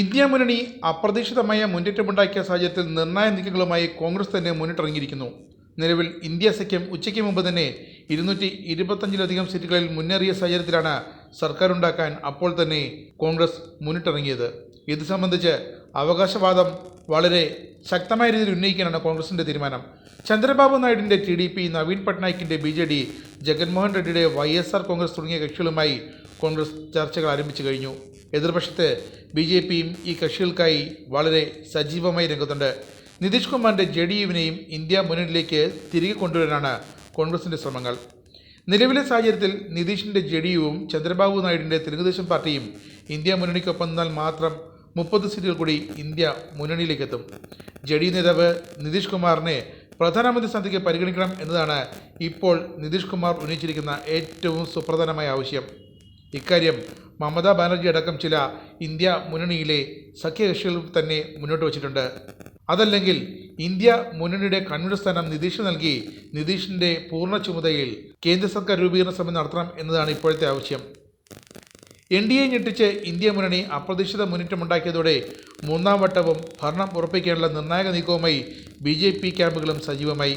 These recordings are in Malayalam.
ഇന്ത്യ മുന്നണി അപ്രതീക്ഷിതമായ മുന്നേറ്റമുണ്ടാക്കിയ സാഹചര്യത്തിൽ നിർണായക നീക്കങ്ങളുമായി കോൺഗ്രസ് തന്നെ മുന്നിട്ടിറങ്ങിയിരിക്കുന്നു. നിലവിൽ ഇന്ത്യ സഖ്യം ഉച്ചയ്ക്ക് മുമ്പ് തന്നെ ഇരുന്നൂറ്റി ഇരുപത്തഞ്ചിലധികം സീറ്റുകളിൽ മുന്നേറിയ സാഹചര്യത്തിലാണ് സർക്കാരുണ്ടാക്കാൻ അപ്പോൾ തന്നെ കോൺഗ്രസ് മുന്നിട്ടിറങ്ങിയത്. ഇത് സംബന്ധിച്ച് അവകാശവാദം വളരെ ശക്തമായ രീതിയിൽ ഉന്നയിക്കാനാണ് കോൺഗ്രസിന്റെ തീരുമാനം. ചന്ദ്രബാബു നായിഡുവിന്റെ ടി ഡി പി നവീൻ പട്നായിക്കിന്റെ ബി ജെ ഡി ജഗൻമോഹൻ റെഡ്ഡിയുടെ വൈ എസ് ആർ കോൺഗ്രസ് തുടങ്ങിയ കക്ഷികളുമായി കോൺഗ്രസ് ചർച്ചകൾ ആരംഭിച്ചു കഴിഞ്ഞു. എതിർപക്ഷത്ത് ബി ജെ പിയും ഈ കക്ഷികൾക്കായി വളരെ സജീവമായി രംഗത്തുണ്ട്. നിതീഷ് കുമാറിന്റെ ജെ ഡി യുവിനെയും ഇന്ത്യ മുന്നണിയിലേക്ക് തിരികെ കൊണ്ടുവരാനാണ് കോൺഗ്രസിന്റെ ശ്രമങ്ങൾ. നിലവിലെ സാഹചര്യത്തിൽ നിതീഷിന്റെ ജെ ഡി യുവും ചന്ദ്രബാബു നായിഡുവിന്റെ തെലുങ്കുദേശം പാർട്ടിയും ഇന്ത്യ മുന്നണിക്കൊപ്പം നിന്നാൽ മാത്രം മുപ്പത് സീറ്റുകൾ കൂടി ഇന്ത്യ മുന്നണിയിലേക്ക് എത്തും ജെ ഡി നേതാവ് നിതീഷ് കുമാറിനെ പ്രധാനമന്ത്രി സ്ഥാനത്തേക്ക് പരിഗണിക്കണം എന്നതാണ് ഇപ്പോൾ നിതീഷ് കുമാർ ഉന്നയിച്ചിരിക്കുന്ന ഏറ്റവും സുപ്രധാനമായ ആവശ്യം. ഇക്കാര്യം മമതാ ബാനർജി അടക്കം ചില ഇന്ത്യ മുന്നണിയിലെ സഖ്യകക്ഷികൾ തന്നെ മുന്നോട്ട് വച്ചിട്ടുണ്ട്. അതല്ലെങ്കിൽ ഇന്ത്യ മുന്നണിയുടെ കൺവീനർ സ്ഥാനം നിതീഷ് നൽകി നിതീഷിന്റെ പൂർണ ചുമതലയിൽ കേന്ദ്ര സർക്കാർ രൂപീകരണ ശ്രമം നടത്തണം എന്നതാണ് ഇപ്പോഴത്തെ ആവശ്യം. എൻ ഡി എ ഞെട്ടിച്ച് ഇന്ത്യ മുന്നണി അപ്രതീക്ഷിത മുന്നേറ്റമുണ്ടാക്കിയതോടെ മൂന്നാം വട്ടവും ഭരണം ഉറപ്പിക്കാനുള്ള നിർണായക നീക്കവുമായി ബി ജെ പി ക്യാമ്പുകളും സജീവമായി.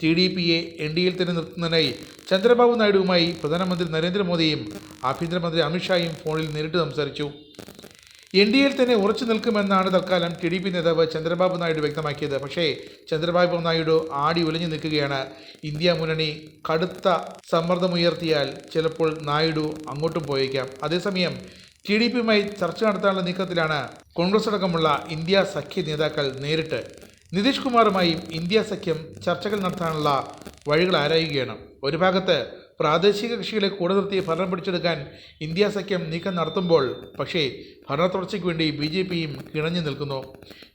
ടി ഡി പിയെ എൻ ഡി എയിൽ തന്നെ നിർത്തുന്നതിനായി ചന്ദ്രബാബു നായിഡുവുമായി പ്രധാനമന്ത്രി നരേന്ദ്രമോദിയും ആഭ്യന്തരമന്ത്രി അമിത്ഷായും ഫോണിൽ നേരിട്ട് സംസാരിച്ചു. എൻ ഡി എയിൽ തന്നെ ഉറച്ചു നിൽക്കുമെന്നാണ് തൽക്കാലം ടി ഡി പി നേതാവ് ചന്ദ്രബാബു നായിഡു വ്യക്തമാക്കിയത്. പക്ഷേ ചന്ദ്രബാബു നായിഡു ആടി ഒലിഞ്ഞു നിൽക്കുകയാണ്. ഇന്ത്യ മുന്നണി കടുത്ത സമ്മർദ്ദമുയർത്തിയാൽ ചിലപ്പോൾ നായിഡു അങ്ങോട്ടും പോയേക്കാം. അതേസമയം ടി ഡി പിയുമായി ചർച്ച നടത്താനുള്ള നീക്കത്തിലാണ് കോൺഗ്രസ് അടക്കമുള്ള ഇന്ത്യ സഖ്യ നേതാക്കൾ നേരിട്ട് നിതീഷ് കുമാറുമായും ഇന്ത്യ സഖ്യം ചർച്ചകൾ നടത്താനുള്ള വഴികൾ ആരായുകയാണ്? ഒരു ഭാഗത്ത് പ്രാദേശിക കക്ഷികളെ കൂടെ നിർത്തി ഭരണം പിടിച്ചെടുക്കാൻ ഇന്ത്യ സഖ്യം നീക്കം നടത്തുമ്പോൾ പക്ഷേ ഭരണ തുടർച്ചയ്ക്ക് വേണ്ടി ബി ജെ പിയും കിണഞ്ഞു നിൽക്കുന്നു.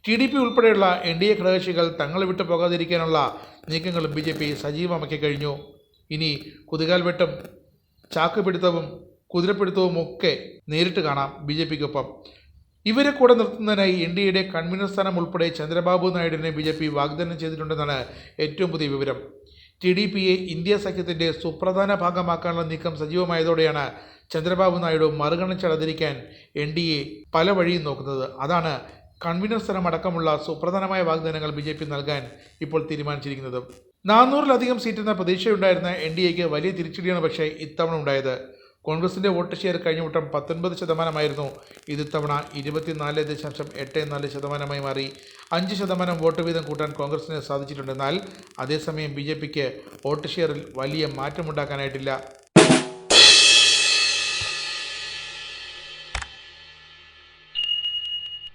ടി ഡി പി ഉൾപ്പെടെയുള്ള എൻ ഡി എ ഘടകകക്ഷികൾ തങ്ങളെ വിട്ടു പോകാതിരിക്കാനുള്ള നീക്കങ്ങളും ബി ജെ പി സജീവമാക്കി കഴിഞ്ഞു. ഇനി കുതികാൽ വെട്ടും ചാക്കുപിടുത്തവും കുതിരപ്പിടുത്തവും ഒക്കെ നേരിട്ട് കാണാം ബി ജെ പിക്കൊപ്പം. ഇവരെ കൂടെ നിർത്തുന്നതിനായി എൻ ഡി എയുടെ കൺവീനർ സ്ഥാനം ഉൾപ്പെടെ ചന്ദ്രബാബു നായിഡുവിനെ ബി ജെ പി വാഗ്ദാനം ചെയ്തിട്ടുണ്ടെന്നാണ് ഏറ്റവും പുതിയ വിവരം. ടി ഡി പിയെ ഇന്ത്യ സഖ്യത്തിന്റെ സുപ്രധാന ഭാഗമാക്കാനുള്ള നീക്കം സജീവമായതോടെയാണ് ചന്ദ്രബാബു നായിഡു മറുകണിച്ചടതിരിക്കാൻ എൻ ഡി എ പല വഴിയും നോക്കുന്നത്. അതാണ് കൺവീനർ സ്ഥാനം അടക്കമുള്ള സുപ്രധാനമായ വാഗ്ദാനങ്ങൾ ബി ജെ പി നൽകാൻ ഇപ്പോൾ തീരുമാനിച്ചിരിക്കുന്നത്. നാനൂറിലധികം സീറ്റെന്ന പ്രതീക്ഷയുണ്ടായിരുന്ന എൻ ഡി എക്ക് വലിയ തിരിച്ചടിയാണ് പക്ഷേ ഇത്തവണ ഉണ്ടായത്. കോൺഗ്രസിന്റെ വോട്ട് ഷെയർ കഴിഞ്ഞ വട്ടം പത്തൊൻപത് ശതമാനമായിരുന്നു. ഇത് തവണ ഇരുപത്തിനാല് ദശാംശം എട്ട് നാല് ശതമാനമായി മാറി. അഞ്ച് ശതമാനം വോട്ട് വീതം കൂട്ടാൻ കോൺഗ്രസിന് സാധിച്ചിട്ടുണ്ട് എന്നാൽ അതേസമയം ബി ജെ പിക്ക് വോട്ട് ഷെയറിൽ വലിയ മാറ്റമുണ്ടാക്കാനായിട്ടില്ല.